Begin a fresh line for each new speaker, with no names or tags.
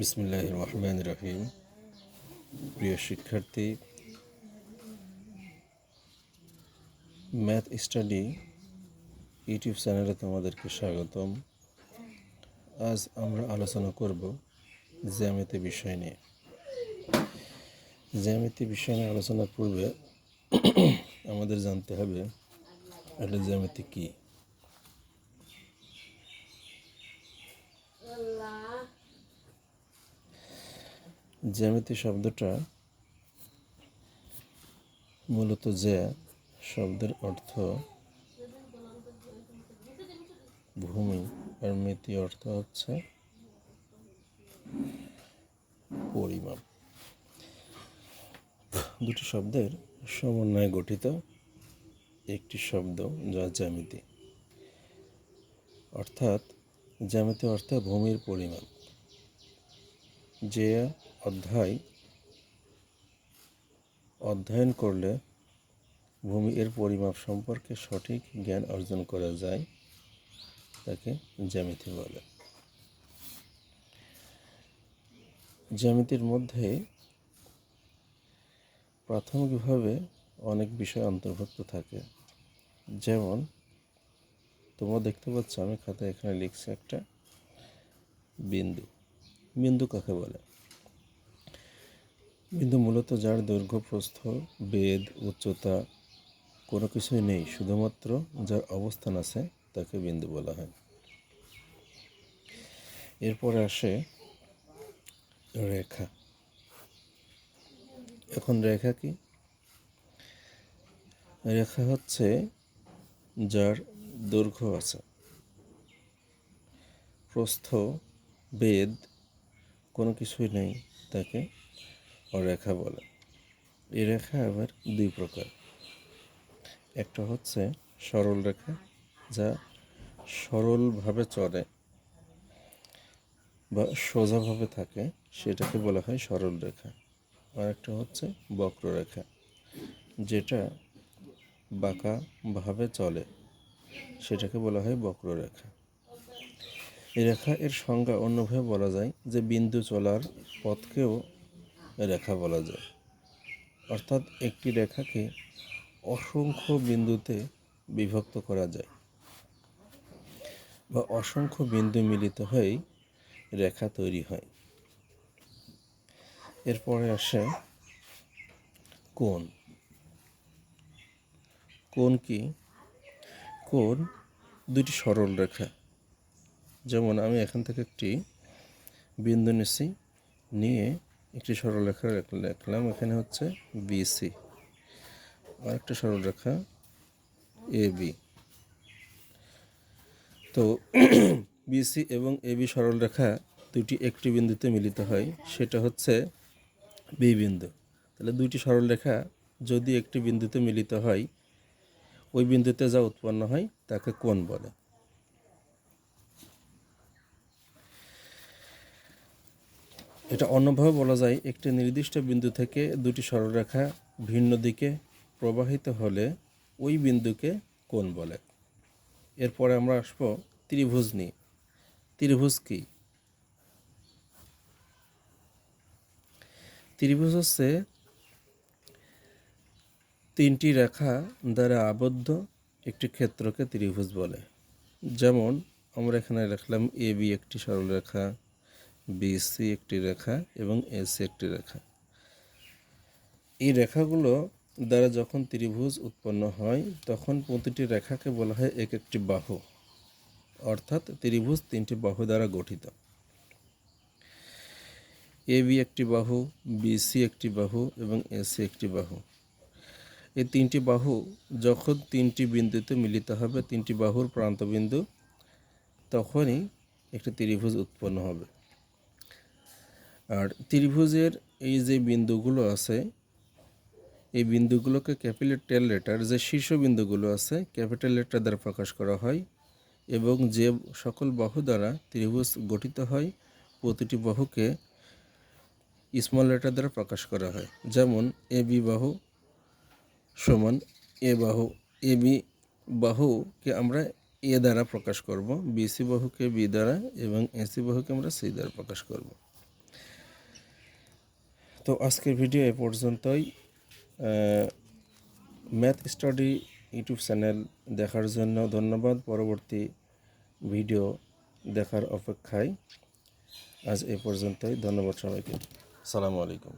বিসমিল্লাহ রহমান রহিম প্রিয় শিক্ষার্থী ম্যাথ স্টাডি ইউটিউব চ্যানেলে তোমাদেরকে স্বাগতম। আজ আমরা আলোচনা করব জ্যামিতি বিষয় নিয়ে। জ্যামিতি বিষয় নিয়ে আলোচনার পূর্বে আমাদের জানতে হবে একটা জ্যামিতি কী? জ্যামিতি শব্দটা মূলত জ্যা শব্দের অর্থ ভূমি আর মিতি অর্থ হচ্ছে পরিমাপ। দুটি শব্দের সমন্বয়ে গঠিত একটি শব্দ যা জ্যামিতি। অর্থাৎ জ্যামিতি অর্থে ভূমির পরিমাপ। যে অধ্যায় অধ্যয়ন করলে ভূমি এর পরিমাপ সম্পর্কে সঠিক জ্ঞান অর্জন করা যায়, তাকে জ্যামিতি বলে। জ্যামিতির মধ্যে প্রাথমিকভাবে অনেক বিষয় অন্তর্ভুক্ত থাকে। যেমন, তোমরা দেখতে পাচ্ছ আমি খাতায় এখানে লিখছি একটা বিন্দু। বিন্দু কাকে বলে? বিন্দু মূলত যার দৈর্ঘ্য, প্রস্থ বেদ উচ্চতা কোনো কিছুই নেই, শুধুমাত্র যার অবস্থান আছে তাকে বিন্দু বলা হয়। এরপরে আসে রেখা। এখন রেখা কি? রেখা হচ্ছে যার দৈর্ঘ্য আছে। প্রস্থ বেদ কোনো কিছুই নেই তাকে রেখা বলে। এই রেখা আবার দুই প্রকার। একটা হচ্ছে সরল রেখা, যা সরলভাবে চলে বা সোজাভাবে থাকে, সেটাকে বলা হয় সরল রেখা। আর একটা হচ্ছে বক্ররেখা, যেটা বাঁকাভাবে চলে, সেটাকে বলা হয় বক্ররেখা। রেখা এর সংজ্ঞা অন্যভাবে বলা যায় যে বিন্দু চলার পথকেও রেখা বলা যায়। অর্থাৎ একটি রেখাকে অসংখ্য বিন্দুতে বিভক্ত করা যায় বা অসংখ্য বিন্দু মিলিত হয়েই রেখা তৈরি হয়। এরপরে আসে কোন কোন কি? কোন দুটি সরল রেখা। যেমন আমি এখান থেকে একটি বিন্দু নিচ্ছি নিয়ে একটি সরলরেখা লিখলাম এখানে হচ্ছে বিসি আর একটা সরলরেখা এ বি তো বিসি এবং এ বি সরলরেখা দুটি একটি বিন্দুতে মিলিত হয়, সেটা হচ্ছে বি বিন্দু। তাহলে দুইটি সরলরেখা যদি একটি বিন্দুতে মিলিত হয়, ওই বিন্দুতে যা উৎপন্ন হয়, তাকে কোণ বলে। এটা অন্যভাবে বলা যায়, একটি নির্দিষ্ট বিন্দু থেকে দুটি সরলরেখা ভিন্ন দিকে প্রবাহিত হলে ওই বিন্দুকে কোণ বলে। এরপরে আমরা আসব ত্রিভুজ নিয়ে। ত্রিভুজ কী? ত্রিভুজ হচ্ছে তিনটি রেখা দ্বারা আবদ্ধ একটি ক্ষেত্রকে ত্রিভুজ বলে। যেমন আমরা এখানে লিখলাম এ বি একটি সরলরেখা বিসি একটি রেখা এবং এসি একটি রেখা। এই রেখাগুলো দ্বারা যখন ত্রিভুজ উৎপন্ন হয়, তখন প্রতিটি রেখাকে বলা হয় এক একটি বাহু, অর্থাৎ ত্রিভুজ তিনটি বাহু দ্বারা গঠিত। এ বি একটি বাহু বিসি একটি বাহু এবং এসি একটি বাহু। এই তিনটি বাহু যখন তিনটি বিন্দুতে মিলিত হবে, তিনটি বাহুর প্রান্তবিন্দু, তখনই একটি ত্রিভুজ উৎপন্ন হবে। আর ত্রিভুজের এই যে বিন্দুগুলো আছে, এই বিন্দুগুলোকে ক্যাপিটাল লেটার, যে শীর্ষ বিন্দুগুলো আছে, ক্যাপিটাল লেটার দ্বারা প্রকাশ করা হয় এবং যে সকল বাহু দ্বারা ত্রিভুজ গঠিত হয়, প্রতিটি বাহুকে স্মল লেটার দ্বারা প্রকাশ করা হয়। যেমন, এ বি বাহু সমান এ বাহু, এ বি বাহুকে আমরা এ দ্বারা প্রকাশ করব বিসি বাহুকে বি দ্বারা এবং এসি বাহুকে আমরা সি দ্বারা প্রকাশ করব। তো আজকের ভিডিও এ পর্যন্তই ম্যাথ স্টাডি ইউটিউব চ্যানেল দেখার জন্য ধন্যবাদ। পরবর্তী ভিডিও দেখার অপেক্ষায় আজ এ পর্যন্তই। ধন্যবাদ সবাইকে। সালামু আলাইকুম।